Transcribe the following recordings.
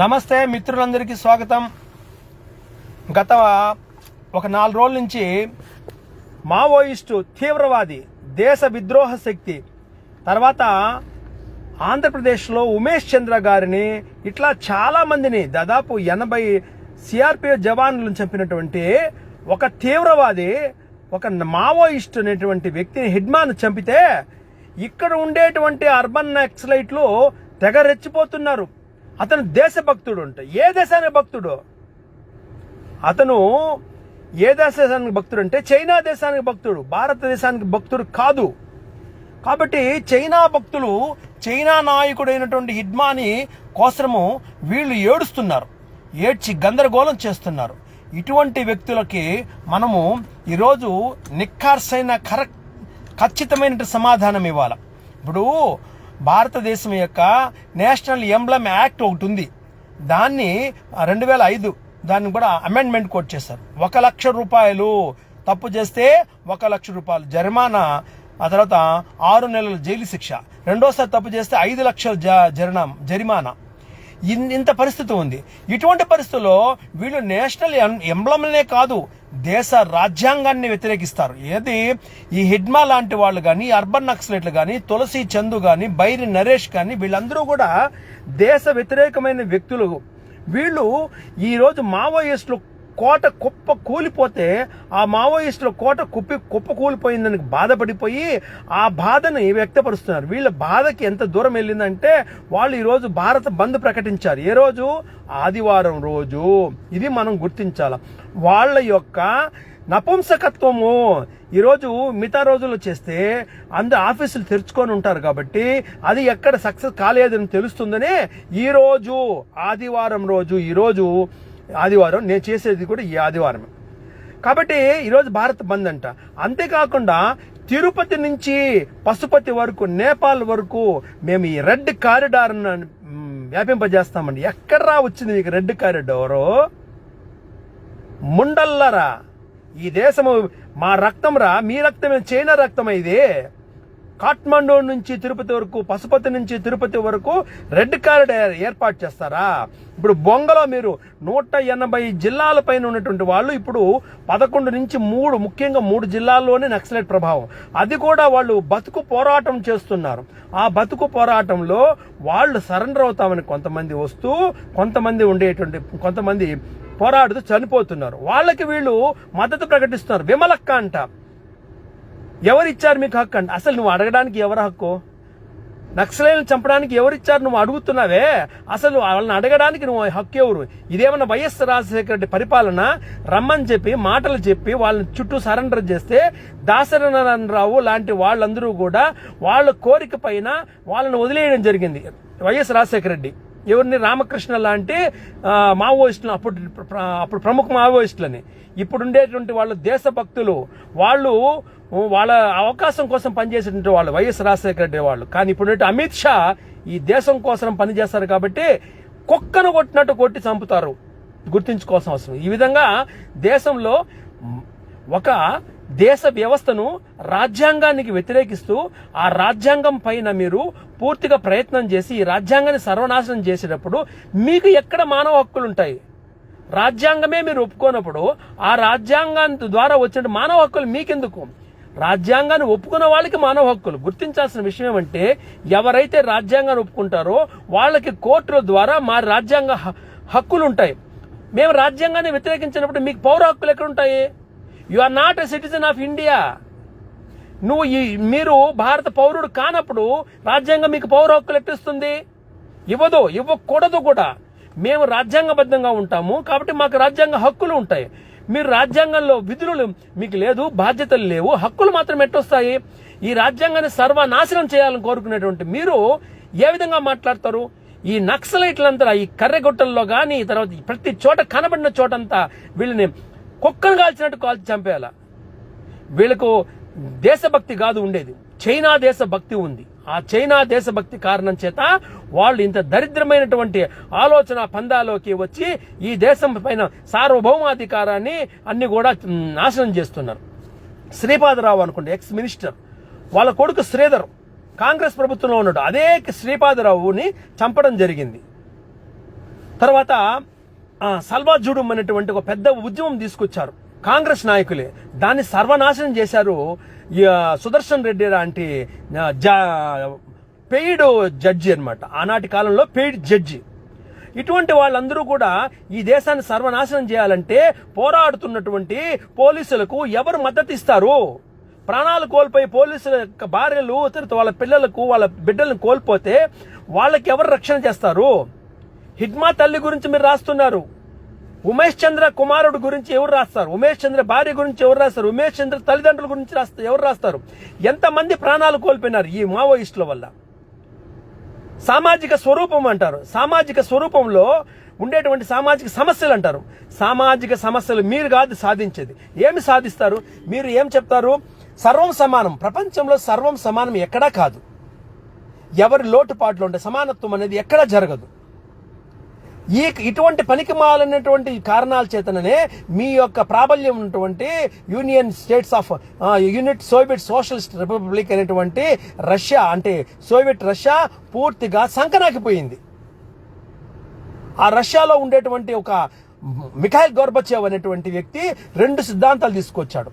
నమస్తే మిత్రులందరికీ స్వాగతం. గత ఒక నాలుగు రోజుల నుంచి మావోయిస్టు తీవ్రవాది దేశ విద్రోహ శక్తి తర్వాత ఆంధ్రప్రదేశ్లో ఉమేష్ చంద్ర గారిని ఇట్లా చాలా మందిని దాదాపు ఎనభై సిఆర్పిఎఫ్ జవాన్లను చంపినటువంటి ఒక తీవ్రవాది ఒక మావోయిస్ట్ అనేటువంటి వ్యక్తిని హిడ్మాన్ చంపితే ఇక్కడ ఉండేటువంటి అర్బన్ నక్సలైట్లు తెగ రెచ్చిపోతున్నారు అతను దేశభక్తుడు అంట ఏ దేశానికి భక్తుడు? అతను ఏ దేశానికి భక్తుడు అంటే చైనా దేశానికి భక్తుడు. భారతదేశానికి భక్తుడు కాదు. కాబట్టి చైనా భక్తులు చైనా నాయకుడైనటువంటి హిడ్మాని కోసము వీళ్ళు ఏడుస్తున్నారు. ఏడ్చి గందరగోళం చేస్తున్నారు. ఇటువంటి వ్యక్తులకి మనము ఈరోజు నిఖార్సైన కరెక్ట్ ఖచ్చితమైన సమాధానం ఇవ్వాలి. ఇప్పుడు భారతదేశం యొక్క నేషనల్ ఎంబ్లమ్ యాక్ట్ ఒకటి ఉంది. దాన్ని రెండు వేల ఐదు దాన్ని కూడా అమెండ్మెంట్ కోట్ చేశారు. ఒక లక్ష రూపాయలు తప్పు చేస్తే ఒక లక్ష రూపాయలు జరిమానా ఆ తర్వాత ఆరు నెలల జైలు శిక్ష. రెండోసారి తప్పు చేస్తే ఐదు లక్షల జ జరినా జరిమానా. ఇన్- ఇంత పరిస్థితి ఉంది. ఇటువంటి పరిస్థితుల్లో వీళ్ళు నేషనల్ ఎం- ఎంబ్లమ్లనే కాదు దేశ రాజ్యాంగాన్ని వ్యతిరేకిస్తారు. ఏది? ఈ హిడ్మా లాంటి వాళ్ళు కానీ అర్బన్ నక్సలెట్లు కానీ తులసి చందు కానీ బైరి నరేష్ కానీ వీళ్ళందరూ కూడా దేశ వ్యతిరేకమైన వ్యక్తులు. వీళ్ళు ఈరోజు మావోయిస్టులు కోట కుప్ప కూలిపోతే ఆ మావోయిస్టుల కోట కుప్పి కుప్ప కూలిపోయిందని బాధపడిపోయి ఆ బాధని వ్యక్తపరుస్తున్నారు. వీళ్ళ బాధకి ఎంత దూరం వెళ్ళిందంటే వాళ్ళు ఈరోజు భారత బంద్ ప్రకటించారు. ఏ రోజు? ఆదివారం రోజు. ఇది మనం గుర్తించాలి. వాళ్ళ యొక్క నపుంసకత్వము ఈరోజు మిగతా రోజులు చేస్తే అందరు ఆఫీసులు తెరుచుకొని ఉంటారు కాబట్టి అది ఎక్కడ సక్సెస్ కాలేదని తెలుస్తుందనే ఈరోజు ఆదివారం రోజు ఈరోజు ఆదివారం నేను చేసేది కూడా ఈ ఆదివారమే. కాబట్టి ఈరోజు భారత్ బంద్ అంట. అంతేకాకుండా తిరుపతి నుంచి పశుపతి వరకు నేపాల్ వరకు మేము ఈ రెడ్ కారిడార్ వ్యాపింపజేస్తామండి. ఎక్కడ్రా వచ్చింది మీకు రెడ్ కారిడారు? ముండల్లరా. ఈ దేశము మా రక్తంరా మీ రక్తమే చైనా రక్తం ఇది. కాఠ్మండూ నుంచి తిరుపతి వరకు పశుపతి నుంచి తిరుపతి వరకు రెడ్ కారిడార్ ఏర్పాటు చేస్తారా? ఇప్పుడు బొంగలో మీరు నూట ఎనభై జిల్లాల పైన ఉన్నటువంటి వాళ్ళు ఇప్పుడు పదకొండు నుంచి మూడు ముఖ్యంగా మూడు జిల్లాల్లోనే నక్సలైట్ ప్రభావం. అది కూడా వాళ్ళు బతుకు పోరాటం చేస్తున్నారు. ఆ బతుకు పోరాటంలో వాళ్ళు సరెండర్ అవుతామని కొంతమంది వస్తూ కొంతమంది ఉండేటువంటి కొంతమంది పోరాడుతూ చనిపోతున్నారు. వాళ్ళకి వీళ్ళు మద్దతు ప్రకటిస్తున్నారు. విమలక్క అంట ఎవరిచ్చారు మీకు హక్కు అండి? అసలు నువ్వు అడగడానికి ఎవరు హక్కు? నక్సలైలను చంపడానికి ఎవరిచ్చారు? నువ్వు అడుగుతున్నావే. అసలు వాళ్ళని అడగడానికి నువ్వు హక్కు ఎవరు? ఇదేమన్నా వైఎస్ రాజశేఖర రెడ్డి పరిపాలన? రమ్మని చెప్పి మాటలు చెప్పి వాళ్ళని చుట్టూ సరెండర్ చేస్తే దాసరనారాయణరావు లాంటి వాళ్ళందరూ కూడా వాళ్ళ కోరిక పైన వాళ్ళని వదిలేయడం జరిగింది వైఎస్ రాజశేఖర రెడ్డి. ఎవరిని రామకృష్ణ లాంటి మావోయిస్టులు అప్పుడు అప్పుడు ప్రముఖ మావోయిస్టులని. ఇప్పుడుండేటువంటి వాళ్ళు దేశభక్తులు వాళ్ళు వాళ్ళ అవకాశం కోసం పనిచేసేటువంటి వాళ్ళు వైఎస్ రాజశేఖర రెడ్డి వాళ్ళు. కానీ ఇప్పుడు అమిత్ షా ఈ దేశం కోసం పనిచేస్తారు కాబట్టి కుక్కను కొట్టినట్టు కొట్టి చంపుతారు. గుర్తించుకోవాల్సిన అవసరం. ఈ విధంగా దేశంలో ఒక దేశ వ్యవస్థను రాజ్యాంగానికి వ్యతిరేకిస్తూ ఆ రాజ్యాంగం పైన మీరు పూర్తిగా ప్రయత్నం చేసి ఈ రాజ్యాంగాన్ని సర్వనాశనం చేసేటప్పుడు మీకు ఎక్కడ మానవ హక్కులు ఉంటాయి? రాజ్యాంగమే మీరు ఒప్పుకోనప్పుడు ఆ రాజ్యాంగాన్ని ద్వారా వచ్చిన మానవ హక్కులు మీకెందుకు? రాజ్యాంగాన్ని ఒప్పుకున్న వాళ్ళకి మానవ హక్కులు. గుర్తించాల్సిన విషయం ఏమంటే ఎవరైతే రాజ్యాంగాన్ని ఒప్పుకుంటారో వాళ్ళకి కోర్టుల ద్వారా మా రాజ్యాంగ హ- హక్కులు ఉంటాయి మేము రాజ్యాంగాన్ని వ్యతిరేకించినప్పుడు మీకు పౌర హక్కులు ఎక్కడ ఉంటాయి you are not a citizen of India నువ్వు ఈ మీరు భారత పౌరుడు కానప్పుడు రాజ్యాంగం మీకు పౌర హక్కులు ఎట్టిస్తుంది? ఇవ్వదు ఇవ్వకూడదు కూడా. మేము రాజ్యాంగబద్ధంగా ఉంటాము కాబట్టి మాకు రాజ్యాంగ హక్కులు ఉంటాయి. మీరు రాజ్యాంగంలో విధులు మీకు లేదు బాధ్యతలు లేవు హక్కులు మాత్రం ఎట్టొస్తాయి. ఈ రాజ్యాంగాన్ని సర్వనాశనం చేయాలని కోరుకునేటువంటి మీరు ఏ విధంగా మాట్లాడతారు? ఈ నక్సలైట్లంతా ఈ కర్రెగొట్టల్లో కానీ తర్వాత ప్రతి చోట కనబడిన చోటంతా వీళ్ళని కుక్కను కాల్చినట్టు కాల్చి చంపేయాల? వీళ్ళకు దేశభక్తి కాదు ఉండేది. చైనా దేశభక్తి ఉంది. ఆ చైనా దేశభక్తి కారణం చేత వాళ్ళు ఇంత దరిద్రమైనటువంటి ఆలోచన పందాలోకి వచ్చి ఈ దేశం పైన సార్వభౌమాధికారాన్ని అన్ని కూడా నాశనం చేస్తున్నారు. శ్రీపాదరావు అనుకోండి ఎక్స్ మినిస్టర్. వాళ్ళ కొడుకు శ్రీధర్ కాంగ్రెస్ ప్రభుత్వంలో ఉన్నాడు అదే శ్రీపాదరావుని చంపడం జరిగింది. తర్వాత సల్వా జుడుం అనేటువంటి ఒక పెద్ద ఉద్యమం తీసుకొచ్చారు. కాంగ్రెస్ నాయకులే. దాన్ని సర్వనాశనం చేశారు సుదర్శన్ రెడ్డి లాంటి పెయిడ్ జడ్జి అన్నమాట. ఆనాటి కాలంలో పెయిడ్ జడ్జి. ఇటువంటి వాళ్ళందరూ కూడా ఈ దేశాన్ని సర్వనాశనం చేయాలంటే పోరాడుతున్నటువంటి పోలీసులకు ఎవరు మద్దతు ఇస్తారు? ప్రాణాలు కోల్పోయి పోలీసుల యొక్క భార్యలు తర్వాత వాళ్ళ పిల్లలకు వాళ్ళ బిడ్డలను కోల్పోతే వాళ్ళకి ఎవరు రక్షణ చేస్తారు? హిడ్మా తల్లి గురించి మీరు రాస్తున్నారు. ఉమేష్ చంద్ర కుమారుడు గురించి ఎవరు రాస్తారు? ఉమేష్ చంద్ర భార్య గురించి ఎవరు రాస్తారు? ఉమేష్ చంద్ర తల్లిదండ్రుల గురించి రాస్తారు ఎవరు రాస్తారు? ఎంతమంది ప్రాణాలు కోల్పోయినారు ఈ మావోయిస్టుల వల్ల? సామాజిక స్వరూపం అంటారు. సామాజిక స్వరూపంలో ఉండేటువంటి సామాజిక సమస్యలు అంటారు. సామాజిక సమస్యలు మీరు కాదు సాధించేది. ఏమి సాధిస్తారు? మీరు ఏం చెప్తారు? సర్వం సమానం. ప్రపంచంలో సర్వం సమానం ఎక్కడా కాదు. ఎవరి లోటుపాట్లు ఉంటే సమానత్వం అనేది ఎక్కడా జరగదు. ఈ ఇటువంటి పనికి మాలినటువంటి కారణాల చేతననే మీ యొక్క ప్రాబల్యం ఉన్నటువంటి union states of unit Soviet socialist republic అనేటువంటి రష్యా అంటే సోవియట్ రష్యా పూర్తిగా సంకనాకిపోయింది. ఆ రష్యాలో ఉండేటువంటి ఒక మిఖాయిల్ గోర్బచేవ్ అనేటువంటి వ్యక్తి రెండు సిద్ధాంతాలు తీసుకొచ్చాడు.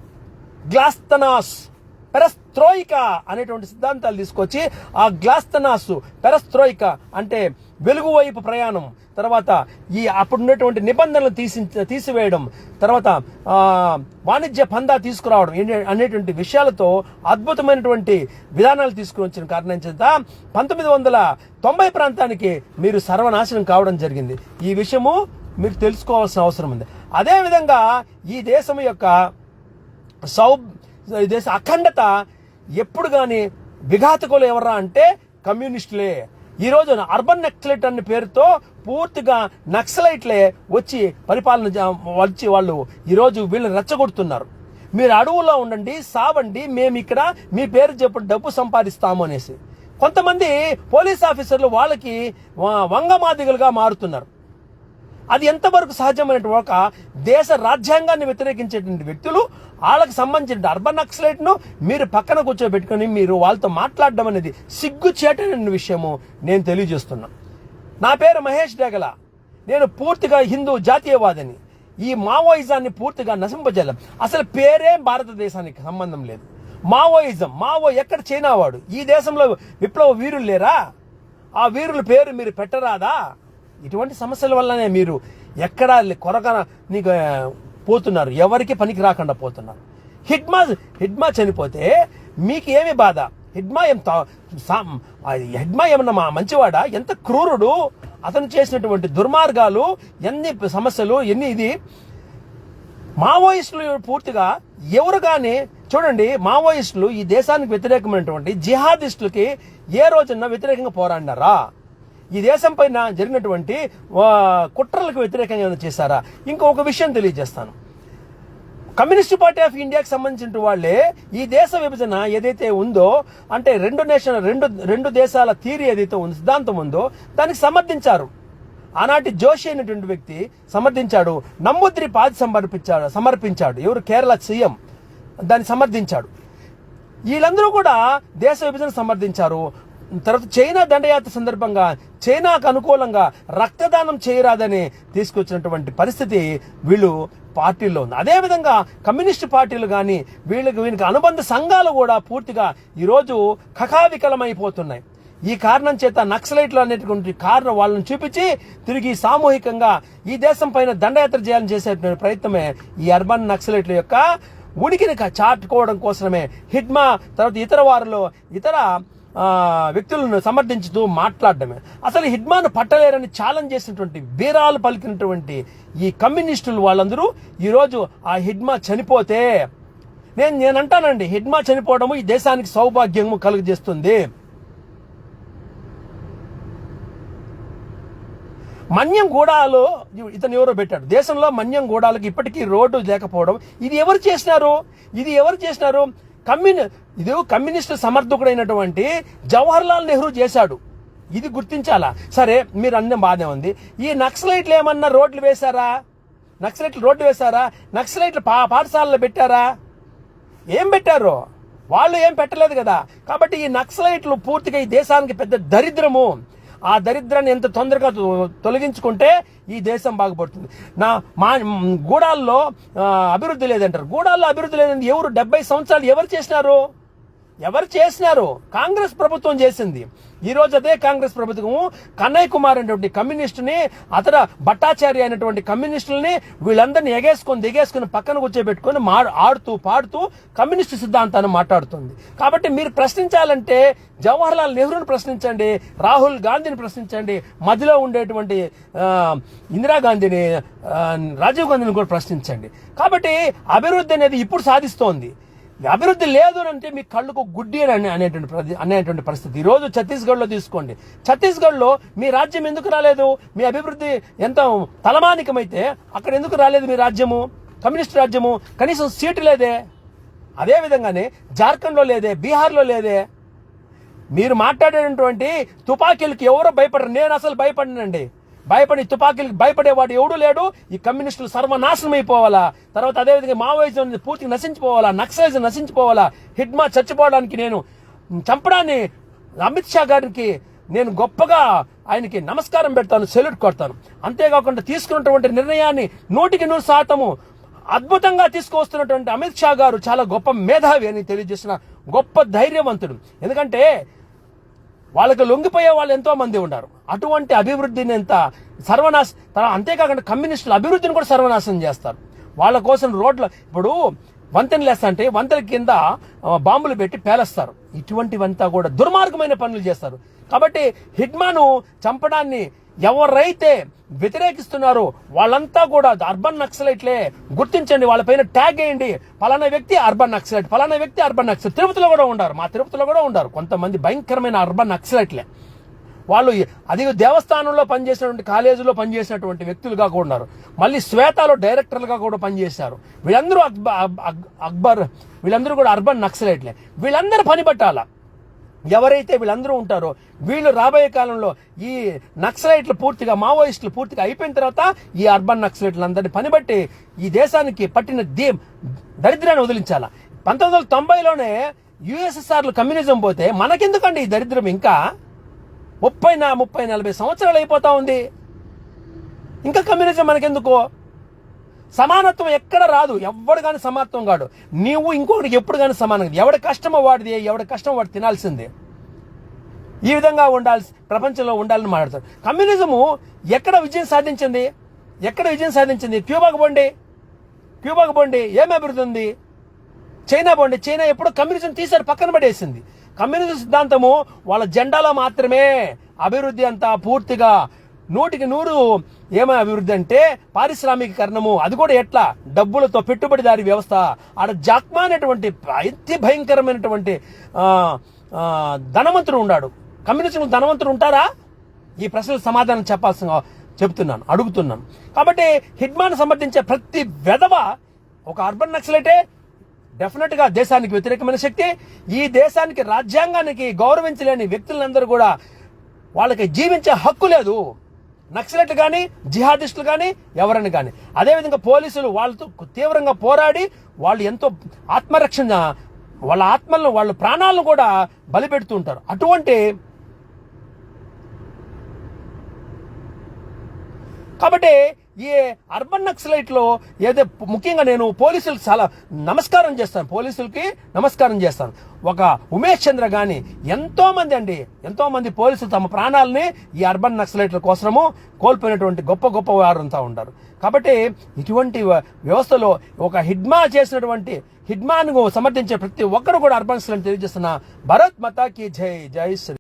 గ్లాస్తనాస్ పెరస్త్రోయిక అనేటువంటి సిద్ధాంతాలు తీసుకొచ్చి ఆ గ్లాస్తనాస్ పెరస్త్రోయిక అంటే వెలుగు వైపు ప్రయాణం తర్వాత ఈ అప్పుడున్నటువంటి నిబంధనలు తీసి తీసివేయడం తర్వాత వాణిజ్య పందా తీసుకురావడం అనేటువంటి విషయాలతో అద్భుతమైనటువంటి విధానాలు తీసుకుని వచ్చిన కారణం చేత పంతొమ్మిది వందల తొంభై ప్రాంతానికి మీరు సర్వనాశనం కావడం జరిగింది. ఈ విషయము మీరు తెలుసుకోవాల్సిన అవసరం ఉంది. అదేవిధంగా ఈ దేశం యొక్క సౌ ఈ దేశ అఖండత ఎప్పుడు కానీ విఘాతకులు ఎవరా అంటే కమ్యూనిస్టులే. ఈ రోజున అర్బన్ నక్సలైట్ అనే పేరుతో పూర్తిగా నక్సలైట్లే వచ్చి పరిపాలన వచ్చి వాళ్ళు ఈరోజు వీళ్ళని రెచ్చగొడుతున్నారు. మీరు అడవుల్లో ఉండండి సావండి మేము ఇక్కడ మీ పేరు చెప్పి డబ్బు సంపాదిస్తాము అనేసి. కొంతమంది పోలీస్ ఆఫీసర్లు వాళ్ళకి వంగమాదిగలుగా మారుతున్నారు. అది ఎంతవరకు సహజమైనటువంటి ఒక దేశ రాజ్యాంగాన్ని వ్యతిరేకించేటువంటి వ్యక్తులు వాళ్ళకి సంబంధించిన అర్బన్ నక్సలైట్ను మీరు పక్కన కూర్చోబెట్టుకొని మీరు వాళ్ళతో మాట్లాడడం అనేది సిగ్గు చేటైన విషయము నేను తెలియజేస్తున్నా. నా పేరు మహేష్ డేగల. నేను పూర్తిగా హిందూ జాతీయవాదిని. ఈ మావోయిజాన్ని పూర్తిగా నశింపజేయలేం. అసలు పేరే భారతదేశానికి సంబంధం లేదు. మావోయిజం మావో ఎక్కడ చైనా వాడు ఈ దేశంలో విప్లవ వీరులు లేరా? ఆ వీరుల పేరు మీరు పెట్టరాదా? ఇటువంటి సమస్యల వల్లనే మీరు ఎక్కడ కొరక నీకు పోతున్నారు. ఎవరికి పనికి రాకుండా పోతున్నారు. హిడ్మా హిడ్మా చనిపోతే మీకు ఏమి బాధ? హిడ్మా ఏం తా- హిడ్మా ఏమన్నా మా మంచివాడా? ఎంత క్రూరుడు? అతను చేసినటువంటి దుర్మార్గాలు ఎన్ని సమస్యలు ఎన్ని ఇది. మావోయిస్టులు పూర్తిగా ఎవరు కానీ చూడండి మావోయిస్టులు ఈ దేశానికి వ్యతిరేకమైనటువంటి జిహాదిస్టులకి ఏ రోజున వ్యతిరేకంగా పోరాడినారా? ఈ దేశం పైన జరిగినటువంటి కుట్రలకు వ్యతిరేకంగా ఏమైనా చేశారా? ఇంకొక విషయం తెలియజేస్తాను. కమ్యూనిస్ట్ పార్టీ ఆఫ్ ఇండియాకి సంబంధించిన వాళ్ళే ఈ దేశ విభజన ఏదైతే ఉందో అంటే రెండు నేషన్ రెండు రెండు దేశాల థీరీ ఏదైతే ఉందో సిద్ధాంతం ఉందో దానికి సమర్థించారు. ఆనాటి జోషి అయినటువంటి వ్యక్తి సమర్థించాడు. నమ్ముద్రి పాది సమర్పించాడు సమర్పించాడు. ఎవరు? కేరళ సీఎం. దాన్ని సమర్థించాడు. వీళ్ళందరూ కూడా దేశ విభజన సమర్థించారు. తర్వాత చైనా దండయాత్ర సందర్భంగా చైనాకు అనుకూలంగా రక్తదానం చేయరాదని తీసుకొచ్చినటువంటి పరిస్థితి వీళ్ళు పార్టీల్లో ఉంది. అదేవిధంగా కమ్యూనిస్ట్ పార్టీలు కానీ వీళ్ళకి వీనికి అనుబంధ సంఘాలు కూడా పూర్తిగా ఈరోజు కకావికలమైపోతున్నాయి. ఈ కారణం చేత నక్సలైట్లు అనేటువంటి కారణం వాళ్ళని చూపించి తిరిగి సామూహికంగా ఈ దేశం పైన దండయాత్ర చేయాలని చేసేటువంటి ప్రయత్నమే ఈ అర్బన్ నక్సలైట్ల యొక్క ఉనికిని చాటుకోవడం కోసమే. హిడ్మా తర్వాత ఇతర వారిలో ఇతర వ్యక్తులను సమర్థించుతూ మాట్లాడడమే. అసలు హిడ్మాను పట్టలేరని ఛాలెంజ్ చేసినటువంటి వీరాలు పలికినటువంటి ఈ కమ్యూనిస్టులు వాళ్ళందరూ ఈరోజు ఆ హిడ్మా చనిపోతే నేను నేను అంటానండి హిడ్మా చనిపోవడము ఈ దేశానికి సౌభాగ్యము కలుగజేస్తుంది. మన్యం గూడాలో ఇతను ఎవరో పెట్టాడు దేశంలో మన్యం గూడాలకు ఇప్పటికీ రోడ్డు లేకపోవడం ఇది ఎవరు చేసినారు? ఇది ఎవరు చేసినారు? కమ్యూని ఇది కమ్యూనిస్ట్ సమర్థకుడైనటువంటి జవహర్ లాల్ నెహ్రూ చేశాడు. ఇది గుర్తించాలా? సరే మీరు అన్నీ బాగానే ఉంది. ఈ నక్సలైట్లు ఏమన్నా రోడ్లు వేశారా? నక్సలైట్లు రోడ్డు వేశారా? నక్సలైట్లు పా పాఠశాలలో పెట్టారా? ఏం పెట్టారు? వాళ్ళు ఏం పెట్టలేదు కదా. కాబట్టి ఈ నక్సలైట్లు పూర్తిగా ఈ దేశానికి పెద్ద దరిద్రము. ఆ దరిద్రాన్ని ఎంత తొందరగా తొ- తొలగించుకుంటే ఈ దేశం బాగుపడుతుంది. నా మా గూడాల్లో అభివృద్ధి లేదంటారు. గూడాల్లో అభివృద్ధి లేదని ఎవరు డెబ్బై సంవత్సరాలు ఎవరు చేసినారు? ఎవరు చేసినారు? కాంగ్రెస్ ప్రభుత్వం చేసింది. ఈ రోజు అదే కాంగ్రెస్ ప్రభుత్వం కన్నయ్య కుమార్ అనేటువంటి కమ్యూనిస్టుని అతడ భట్టాచారి అయినటువంటి కమ్యూనిస్టులని వీళ్ళందరినీ ఎగేసుకొని దిగేసుకొని పక్కన కూర్చోబెట్టుకొని మా ఆడుతూ పాడుతూ కమ్యూనిస్టు సిద్ధాంతాన్ని మాట్లాడుతుంది. కాబట్టి మీరు ప్రశ్నించాలంటే జవహర్ లాల్ నెహ్రూని ప్రశ్నించండి రాహుల్ గాంధీని ప్రశ్నించండి మధ్యలో ఉండేటువంటి ఇందిరాగాంధీని రాజీవ్ గాంధీని కూడా ప్రశ్నించండి. కాబట్టి అభివృద్ధి అనేది ఇప్పుడు సాధిస్తోంది. అభివృద్ధి లేదు అని అంటే మీ కళ్ళకు గుడ్డి అని అనేటువంటి అనేటువంటి పరిస్థితి. ఈ రోజు తీసుకోండి. ఛత్తీస్గఢ్లో మీ రాజ్యం ఎందుకు రాలేదు? మీ అభివృద్ధి ఎంత తలమానికమైతే అక్కడ ఎందుకు రాలేదు మీ రాజ్యము? కమ్యూనిస్ట్ రాజ్యము? కనీసం సీటు లేదే? అదే విధంగానే లేదే? బీహార్లో లేదే? మీరు మాట్లాడేటువంటి తుపాకీలకి ఎవరో భయపడరు? నేను అసలు భయపడినండి. భయపడి తుపాకీలకు భయపడేవాడు ఎవడు లేడు. ఈ కమ్యూనిస్టులు సర్వనాశనం అయిపోవాలా తర్వాత అదేవిధంగా మావోయిజం పూర్తిగా నశించిపోవాలా? నక్సలైజం నశించిపోవాలా? హిడ్మా చచ్చిపోవడానికి నేను చంపడాన్ని అమిత్ షా గారికి నేను గొప్పగా ఆయనకి నమస్కారం పెడతాను సెల్యూట్ కొడతాను. అంతేకాకుండా తీసుకున్నటువంటి నిర్ణయాన్ని నూటికి నూరు శాతము అద్భుతంగా తీసుకువస్తున్నటువంటి అమిత్ షా గారు చాలా గొప్ప మేధావి అని తెలియజేసిన గొప్ప ధైర్యవంతుడు. ఎందుకంటే వాళ్ళకి లొంగిపోయే వాళ్ళు ఎంతో మంది ఉన్నారు. అటువంటి అభివృద్ధిని ఎంత సర్వనాశ అంతేకాకుండా కమ్యూనిస్టుల అభివృద్ధిని కూడా సర్వనాశనం చేస్తారు. వాళ్ళ కోసం రోడ్ల ఇప్పుడు వంతెనలు వేస్తా అంటే వంతెన కింద బాంబులు పెట్టి పేలస్తారు. ఇటువంటివంతా కూడా దుర్మార్గమైన పనులు చేస్తారు. కాబట్టి హిడ్మాను చంపడాన్ని ఎవరైతే వ్యతిరేకిస్తున్నారో వాళ్ళంతా కూడా అర్బన్ నక్సలైట్లే. గుర్తించండి వాళ్ళపైన ట్యాగ్ వేయండి. పలానా వ్యక్తి అర్బన్ నక్సలైట్ పలానా వ్యక్తి అర్బన్ నక్సలైట్. తిరుపతిలో కూడా ఉండారు మా తిరుపతిలో కూడా ఉండారు కొంతమంది భయంకరమైన అర్బన్ నక్సలైట్లే. వాళ్ళు అది దేవస్థానంలో పనిచేసినటువంటి కాలేజీలో పనిచేసినటువంటి వ్యక్తులుగా కూడా ఉన్నారు. మళ్ళీ శ్వేతలో డైరెక్టర్లుగా కూడా పనిచేశారు. వీళ్ళందరూ అక్బ- అక్బర్ వీళ్ళందరూ కూడా అర్బన్ నక్సలైట్లే. వీళ్ళందరూ పని ఎవరైతే వీళ్ళందరూ ఉంటారో వీళ్ళు రాబోయే కాలంలో ఈ నక్సలైట్లు పూర్తిగా మావోయిస్టులు పూర్తిగా అయిపోయిన తర్వాత ఈ అర్బన్ నక్సలైట్లందరినీ పనిబట్టి ఈ దేశానికి పట్టిన దీ దరిద్రాన్ని వదిలించాల? పంతొమ్మిది వందల తొంభైలోనే యుఎస్ఎస్ఆర్లు కమ్యూనిజం పోతే మనకెందుకండి ఈ దరిద్రం ఇంకా? ముప్పై నా ముప్పై నలభై సంవత్సరాలు అయిపోతా ఉంది. ఇంకా కమ్యూనిజం మనకెందుకు? సమానత్వం ఎక్కడ రాదు. ఎవడు కానీ సమానత్వం కాడు. నీవు ఇంకొకటికి ఎప్పుడు కానీ సమానం ఎవడి కష్టమో వాడిది ఎవడి కష్టం వాడు తినాల్సిందే. ఈ విధంగా ఉండాల్సి ప్రపంచంలో ఉండాలని మాట్లాడతారు కమ్యూనిజము ఎక్కడ విజయం సాధించింది? ఎక్కడ విజయం సాధించింది? క్యూబాకు పోండి. క్యూబాకు పోండి. ఏం అభివృద్ధి ఉంది? చైనా పోండి. చైనా ఎప్పుడో కమ్యూనిజం తీశారు పక్కన పడేసింది. కమ్యూనిజం సిద్ధాంతము వాళ్ళ జెండాలో మాత్రమే అభివృద్ధి అంతా పూర్తిగా నూటికి నూరు ఏమై అభివృద్ధి అంటే పారిశ్రామికీకరణము అది కూడా ఎట్లా? డబ్బులతో పెట్టుబడిదారి వ్యవస్థ. ఆడ జాక్మా అనేటువంటి అతి భయంకరమైనటువంటి ధనవంతుడు ఉన్నాడు. కమ్యూనిస్టులు ధనవంతుడు ఉంటారా ఈ ప్రశ్నలకు సమాధానం చెప్పాల్సిన చెప్తున్నాను అడుగుతున్నాను. కాబట్టి హిడ్మాన్ సమర్థించే ప్రతి వెధవ ఒక అర్బన్ నక్సలైటే డెఫినెట్గా దేశానికి వ్యతిరేకమైన శక్తి. ఈ దేశానికి రాజ్యాంగానికి గౌరవించలేని వ్యక్తులందరూ కూడా వాళ్ళకి జీవించే హక్కు లేదు. నక్సలెట్ కానీ జిహాదిస్టులు కానీ ఎవరైనా కానీ అదేవిధంగా పోలీసులు వాళ్ళతో తీవ్రంగా పోరాడి వాళ్ళు ఎంతో ఆత్మరక్షణ వాళ్ళ ఆత్మలను వాళ్ళ ప్రాణాలను కూడా బలిపెడుతూ ఉంటారు. అటువంటి కాబట్టి ఈ అర్బన్ నక్సలైట్లో ఏదో ముఖ్యంగా నేను పోలీసులకు చాలా నమస్కారం చేస్తాను. పోలీసులకి నమస్కారం చేస్తాను. ఒక ఉమేష్ చంద్ర గాని ఎంతో మంది అండి ఎంతో మంది పోలీసులు తమ ప్రాణాలని ఈ అర్బన్ నక్సలైట్ల కోసము కోల్పోయినటువంటి గొప్ప గొప్ప వారంతా ఉంటారు. కాబట్టి ఇటువంటి వ్యవస్థలో ఒక హిడ్మా చేసినటువంటి హిడ్మాను సమర్థించే ప్రతి ఒక్కరు కూడా అర్బన్ నక్సలైట్ తెలియజేస్తున్న భరత్ మతాకి జై జై శ్రీ